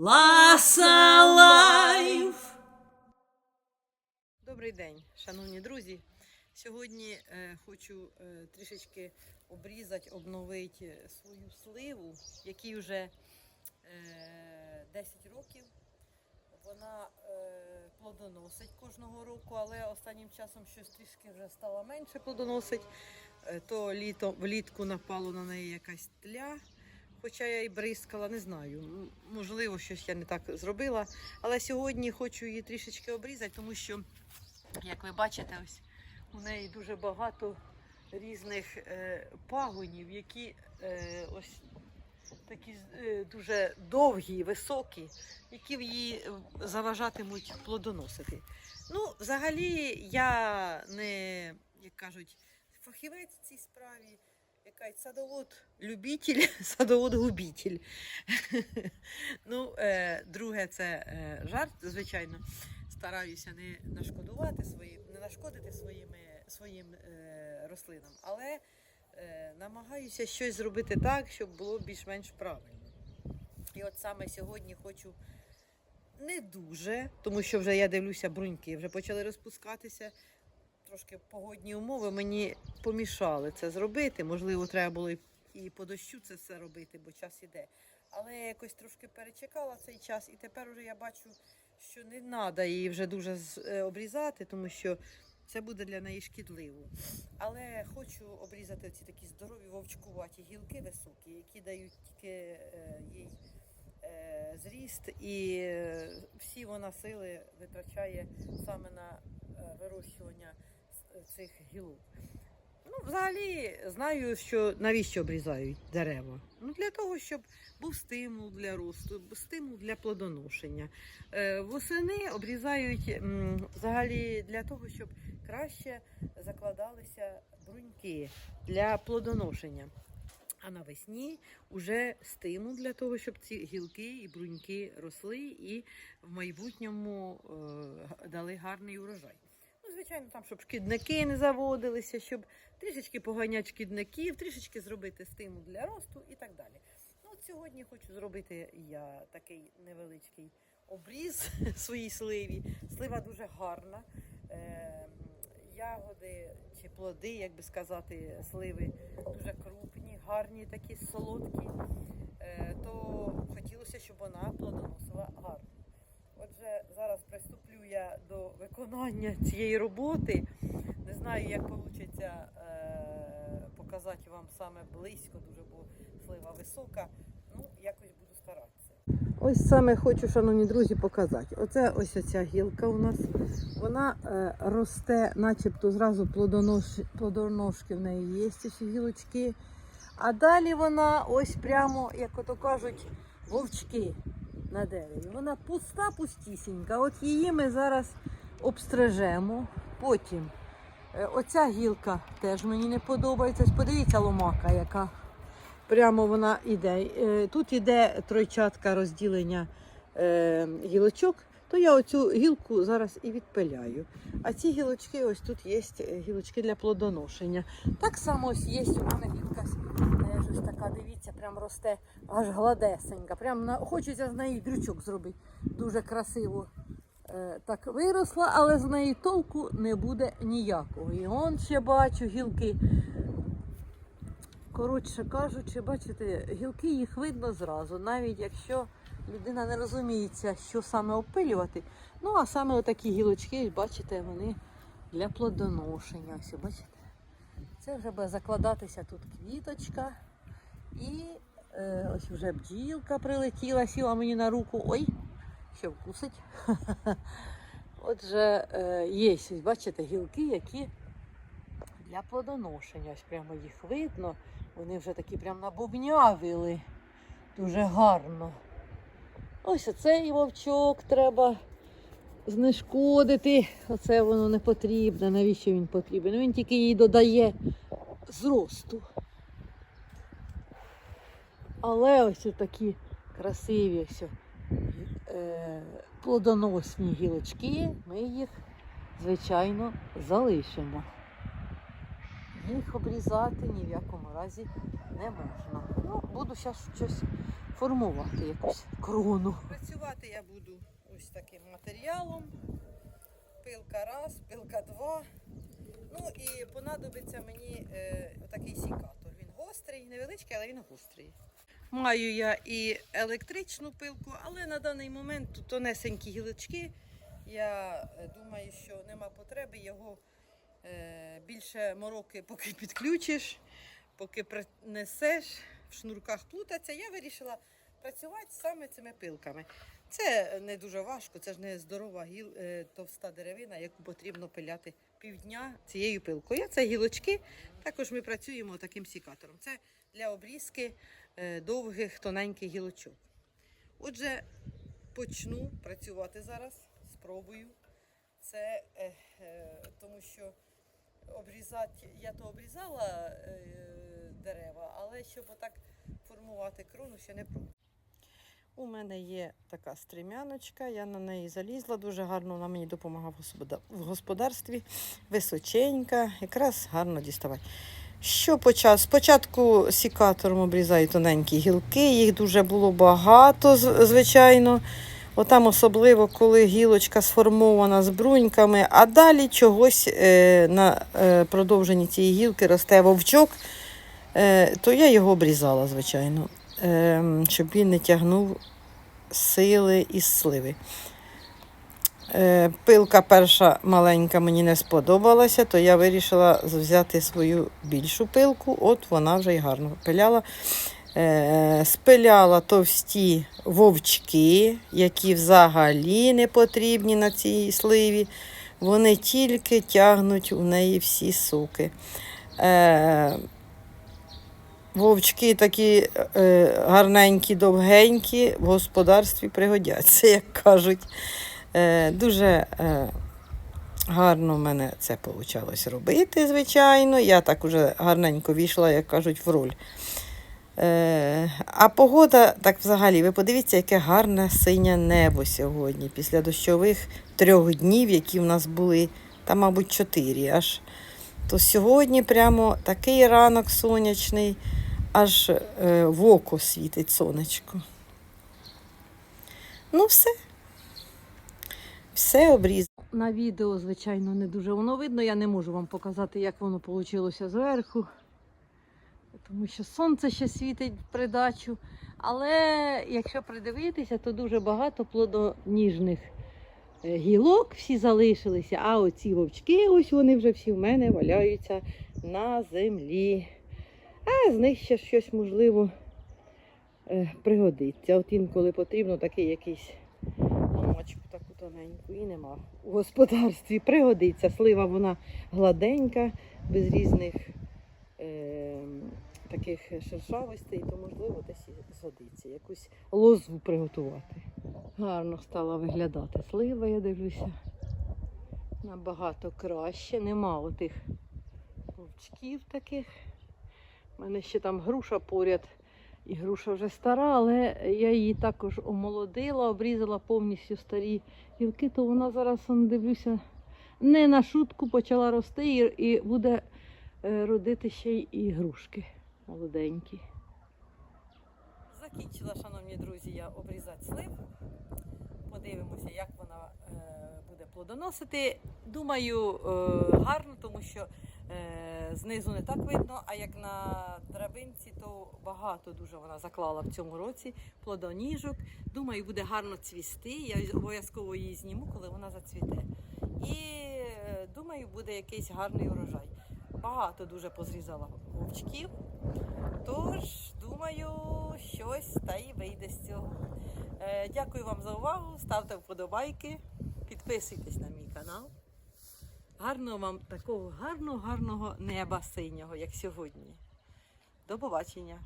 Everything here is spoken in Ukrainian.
Ласа Лайф. Добрий день, шановні друзі. Сьогодні е, хочу е, трішечки обрізати, обновити свою сливу, якій вже е, 10 років. Вона е, плодоносить кожного року, але останнім часом щось трішки вже стало менше плодоносить. Е, то літо, влітку напало на неї якась тля. Хоча я і бризкала, не знаю. Можливо, щось я не так зробила. Але сьогодні хочу її трішечки обрізати, тому що як ви бачите, ось у неї дуже багато різних е, пагонів, які е, ось такі е, дуже довгі, високі, які її е, заважатимуть плодоносити. Ну, взагалі, я не, як кажуть, фахівець в цій справі. Якась садовод любитель, садовод губитель. ну, е, друге, це е, жарт, звичайно стараюся не нашкодувати своїм, не нашкодити своїми, своїм е, рослинам, але намагаюся щось зробити так, щоб було більш-менш правильно. І от саме сьогодні хочу не дуже, тому що вже я дивлюся, бруньки вже почали розпускатися. Трошки погодні умови мені помішали це зробити. Можливо, треба було і- по дощу це все робити, бо час іде. Але я якось трошки перечекала цей час, і тепер уже я бачу, що не треба її вже дуже е, обрізати, тому що це буде для неї шкідливо. Але хочу обрізати ці такі здорові вовчкуваті гілки високі, які дають тільки е, їй е, зріст, і всі вона сили витрачає саме на вирощування цих гілок. Ну, взагалі, знаю, що навіщо обрізають дерева. Ну, для того, щоб був стимул для росту, стимул для плодоношення. Е, восени обрізають взагалі для того, щоб краще закладалися бруньки для плодоношення. А навесні вже стимул для того, щоб ці гілки і бруньки росли і в майбутньому е, дали гарний урожай. Звичайно, там, щоб шкідники не заводилися, щоб трішечки поганяти шкідників, трішечки зробити стимул для росту і так далі. Ну, от сьогодні хочу зробити я такий невеличкий обріз своїй сливі. Слива дуже гарна. Е, ягоди чи плоди, як би сказати, сливи дуже крупні, гарні, такі солодкі. Е, то хотілося, щоб вона плодоносила гарно. Отже, зараз приступлю я до виконання цієї роботи. Не знаю, як вийде показати вам саме близько, дуже бо слива висока. Ну, якось буду старатися. Ось саме хочу, шановні друзі, показати. Оце ось оця гілка у нас. Вона е, росте, начебто зразу плодонош... плодоножки в неї є, ці гілочки. А далі вона ось прямо, як ото кажуть, вовчки на дереві. Вона пуста, пустісінька. От її ми зараз обстрижемо. Потім е, оця гілка теж мені не подобається. Подивіться ломака, яка прямо вона іде. Е, Тут іде тройчатка розділення е, гілочок, то я оцю гілку зараз і відпиляю. А ці гілочки, ось тут є гілочки для плодоношення. Так само ось є у мене така, дивіться, прям росте аж гладесенька. Прям на... хочеться з неї дрючок зробити. Дуже красиво е, так виросла, але з неї толку не буде ніякого. І он ще бачу гілки. Коротше кажучи, бачите, гілки їх видно зразу, навіть якщо людина не розуміється, що саме опилювати. Ну, а саме отакі гілочки, бачите, вони для плодоношення. Ось, бачите? Це вже буде закладатися тут квіточка. І е, ось вже бджілка прилетіла, сіла мені на руку. Ой, що вкусить. Отже, е, є, ось, бачите, гілки, які для плодоношення. Ось прямо їх видно. Вони вже такі прям набубнявили. Дуже гарно. Ось оцей вовчок треба знешкодити. Оце воно не потрібно. Навіщо він потрібен? Він тільки їй додає зросту. Але ось такі красиві ось, е, плодоносні гілочки. Ми їх, звичайно, залишимо. Їх обрізати ні в якому разі не можна. Ну, буду зараз щось формувати якусь крону. Працювати я буду ось таким матеріалом. Пилка раз, пилка два. Ну і понадобиться мені е, отакий сікатор. Він гострий, невеличкий, але він гострий. Маю я і електричну пилку, але на даний момент тут тонесенькі гілочки. Я е, думаю, що нема потреби його е, більше мороки, поки підключиш, поки принесеш, в шнурках плутаться. Я вирішила працювати саме цими пилками. Це не дуже важко, це ж не здорова гіл, е, товста деревина, яку потрібно пиляти півдня цією пилкою. Це гілочки. Також ми працюємо таким сікатором. Це для обрізки е, довгих тоненьких гілочок. Отже, почну працювати зараз. Спробую. Це е, е, тому що обрізати, я то обрізала е, дерева, але щоб отак формувати крону, ще не пробувала. У мене є така стрімяночка, я на неї залізла, дуже гарно вона мені допомагає в господарстві. Височенька, якраз гарно діставати. Що почав? Спочатку сікатором обрізаю тоненькі гілки, їх дуже було багато, звичайно. Отам особливо, коли гілочка сформована з бруньками, а далі чогось е, на е, продовженні цієї гілки росте вовчок, е, то я його обрізала, звичайно, щоб він не тягнув сили із сливи. Е, пилка перша маленька мені не сподобалася, то я вирішила взяти свою більшу пилку, от вона вже й гарно пиляла. Е, спиляла товсті вовчки, які взагалі не потрібні на цій сливі. Вони тільки тягнуть у неї всі соки. Вовчки такі е, гарненькі, довгенькі, в господарстві пригодяться, як кажуть. Е, дуже е, гарно в мене це вийшло робити, звичайно. Я так уже гарненько війшла, як кажуть, в роль. Е, а погода, так взагалі, ви подивіться, яке гарне синє небо сьогодні, після дощових трьох днів, які в нас були, та, мабуть, чотири аж. То сьогодні прямо такий ранок сонячний, аж е, в око світить сонечко. Ну, все. Все обрізано. На відео, звичайно, не дуже воно видно. Я не можу вам показати, як воно вийшло зверху. Тому що сонце ще світить в придачу. Але якщо придивитися, то дуже багато плодоніжних гілок всі залишилися. А оці вовчки, ось вони вже всі в мене валяються на землі. А з них ще щось можливо е, пригодиться. От інколи потрібно такий якийсь ломочку таку тоненьку і нема. У господарстві пригодиться. Слива вона гладенька, без різних е, таких шершавостей, то можливо десь і згодиться. Якусь лозу приготувати. Гарно стала виглядати слива, я дивлюся. Набагато краще. Нема отих вовчків таких. У мене ще там груша поряд. І груша вже стара, але я її також омолодила, обрізала повністю старі гілки, то вона зараз, дивлюся, не на шутку почала рости і, буде е, родити ще й і грушки молоденькі. Закінчила, шановні друзі, я обрізати слив. Подивимося, як вона е, буде плодоносити. Думаю, е, гарно, тому що е, знизу не так видно, а як на драбинці, то багато дуже вона заклала в цьому році плодоніжок. Думаю, буде гарно цвісти. Я обов'язково її зніму, коли вона зацвіте. І думаю, буде якийсь гарний урожай. Багато дуже позрізала вовчків. Тож, думаю, щось та й вийде з цього. Е, дякую вам за увагу. Ставте вподобайки, підписуйтесь на мій канал. Гарного вам такого гарного, гарного неба синього, як сьогодні. До побачення!